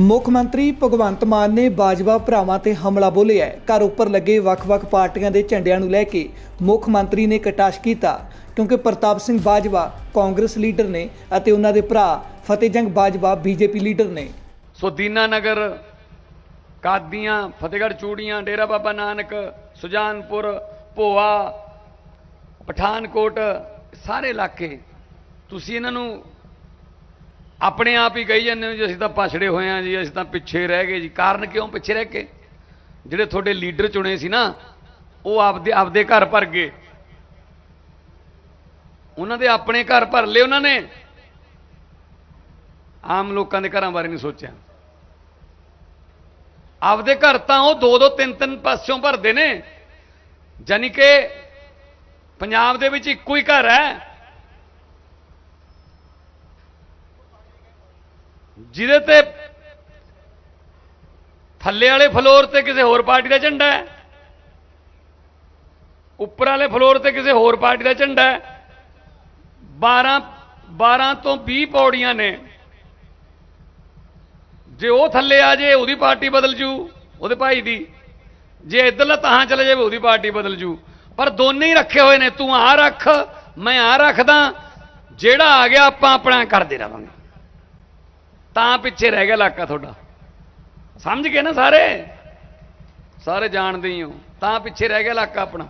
ਮੁੱਖ ਮੰਤਰੀ ਭਗਵੰਤ ਮਾਨ ਨੇ ਬਾਜਵਾ ਭਰਾਵਾਂ ਤੇ ਹਮਲਾ ਬੋਲਿਆ ਘਰ ਉੱਪਰ ਲੱਗੇ ਵੱਖ-ਵੱਖ ਪਾਰਟੀਆਂ ਦੇ ਝੰਡਿਆਂ ਨੂੰ ਲੈ ਕੇ ਮੁੱਖ ਮੰਤਰੀ ਨੇ ਕਟਾਸ਼ ਕੀਤਾ, ਕਿਉਂਕਿ ਪ੍ਰਤਾਪ ਸਿੰਘ ਬਾਜਵਾ ਕਾਂਗਰਸ ਲੀਡਰ ਨੇ ਅਤੇ ਉਹਨਾਂ ਦੇ ਭਰਾ ਫਤਿਹਜੰਗ ਬਾਜਵਾ ਬੀਜੇਪੀ ਲੀਡਰ ਨੇ। ਸੋ ਦੀਨਾ ਨਗਰ ਕਾਦੀਆਂ, ਫਤਿਹਗੜ੍ਹ ਚੂੜੀਆਂ, ਡੇਰਾ ਬਾਬਾ ਨਾਨਕ, ਸੁਜਾਨਪੁਰ, ਭੋਆ, ਪਠਾਨਕੋਟ, ਸਾਰੇ ਇਲਾਕੇ, ਤੁਸੀਂ ਇਹਨਾਂ ਨੂੰ ਆਪਣੇ ਆਪ ਹੀ ਕਹੀ ਜਾਂਦੇ ਹੋ ਜੀ, ਅਸੀਂ ਤਾਂ ਪਛੜੇ ਹੋਏ ਹਾਂ ਜੀ, ਅਸੀਂ ਤਾਂ ਪਿੱਛੇ ਰਹਿ ਗਏ ਜੀ। ਕਾਰਨ ਕਿਉਂ ਪਿੱਛੇ ਰਹਿ ਕੇ? ਜਿਹੜੇ ਤੁਹਾਡੇ ਲੀਡਰ ਚੁਣੇ ਸੀ ਨਾ, ਉਹ ਆਪਦੇ ਆਪਦੇ ਘਰ ਭਰ ਗਏ। ਉਹਨਾਂ ਦੇ ਆਪਣੇ ਘਰ ਭਰ ਲਏ ਉਹਨਾਂ ਨੇ। ਆਮ ਲੋਕਾਂ ਦੇ ਘਰਾਂ ਬਾਰੇ ਨਹੀਂ ਸੋਚਿਆ। ਆਪਦੇ ਘਰ ਤਾਂ ਉਹ ਦੋ ਦੋ ਤਿੰਨ ਤਿੰਨ ਪਾਸਿਓਂ ਭਰਦੇ ਨੇ। ਜਾਨੀ ਕਿ ਪੰਜਾਬ ਦੇ ਵਿੱਚ ਇੱਕੋ ਹੀ ਘਰ ਹੈ। ਜਿਹਦੇ ਤੇ ਥੱਲੇ ਵਾਲੇ ਫਲੋਰ ਤੇ ਕਿਸੇ ਹੋਰ ਪਾਰਟੀ ਦਾ ਝੰਡਾ ਹੈ, ਉੱਪਰ ਵਾਲੇ ਫਲੋਰ ਤੇ ਕਿਸੇ ਹੋਰ ਪਾਰਟੀ ਦਾ ਝੰਡਾ ਹੈ 12 12 ਤੋਂ 20 ਪੌੜੀਆਂ ਨੇ। ਜੇ ਉਹ ਥੱਲੇ ਆ ਜੇ, ਉਹਦੀ ਪਾਰਟੀ ਬਦਲ ਜੂ, ਉਹਦੇ ਭਾਈ ਦੀ। ਜੇ ਇੱਧਰਲਾ ਤਾਂ ਚਲੇ ਜਾਵੇ, ਉਹਦੀ ਪਾਰਟੀ ਬਦਲ ਜੂ। ਪਰ ਦੋਨੇ ਹੀ ਰੱਖੇ ਹੋਏ ਨੇ, ਤੂੰ ਆ ਰੱਖ, ਮੈਂ ਆ ਰੱਖਦਾ, ਜਿਹੜਾ ਆ ਗਿਆ, ਆਪਾਂ ਆਪਣਾ ਕਰਦੇ ਰਵਾਂਗੇ ਤਾਂ ਪਿੱਛੇ ਰਹਿ ਗਿਆ ਇਲਾਕਾ ਤੁਹਾਡਾ। ਸਮਝ ਗਏ ਨਾ ਸਾਰੇ? ਸਾਰੇ ਜਾਣਦੇ ਹੀ ਹੋ। ਤਾਂ ਪਿੱਛੇ ਰਹਿ ਗਿਆ ਇਲਾਕਾ ਆਪਣਾ।